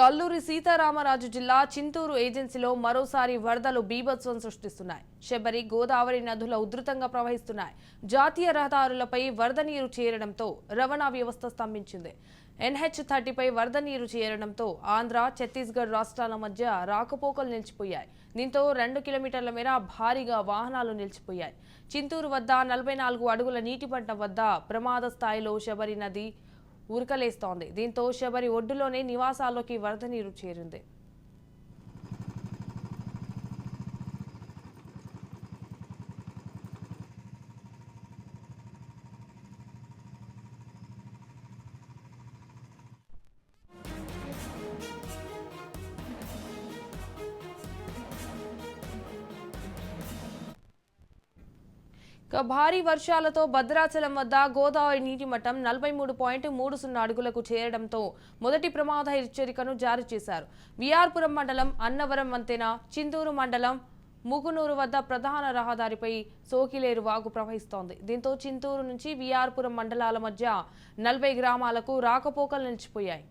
కల్లూరి సీతారామరాజు జిల్లా చింతూరు ఏజెన్సీలో మరోసారి వరదలు బీభత్సం సృష్టిస్తున్నాయి. శబరి గోదావరి నదుల ఉధృతంగా ప్రవహిస్తున్నాయి. జాతీయ రహదారులపై వరద నీరు చేరడంతో రవాణా వ్యవస్థ స్తంభించింది. ఎన్హెచ్ థర్టీపై వరద నీరు చేరడంతో ఆంధ్ర ఛత్తీస్గఢ్ రాష్ట్రాల మధ్య రాకపోకలు నిలిచిపోయాయి. దీంతో రెండు కిలోమీటర్ల మేర భారీగా వాహనాలు నిలిచిపోయాయి. చింతూరు వద్ద నలభై నాలుగు అడుగుల నీటి వద్ద ప్రమాద స్థాయిలో శబరి నది ఉరకలేస్తోంది. దీంతో శబరి ఒడ్డులోనే నివాసాల్లోకి వరద నీరు చేరింది. భారీ వర్షాలతో భద్రాచలం వద్ద గోదావరి నీటి మట్టం నలభై మూడు పాయింట్ మూడు సున్నా అడుగులకు చేరడంతో మొదటి ప్రమాద హెచ్చరికను జారీ చేశారు. విఆర్పురం మండలం అన్నవరం వంతెన చింతూరు మండలం ముగునూరు వద్ద ప్రధాన రహదారిపై సోకిలేరు వాగు ప్రవహిస్తోంది. దీంతో చింతూరు నుంచి విఆర్పురం మండలాల మధ్య నలభై గ్రామాలకు రాకపోకలు నిలిచిపోయాయి.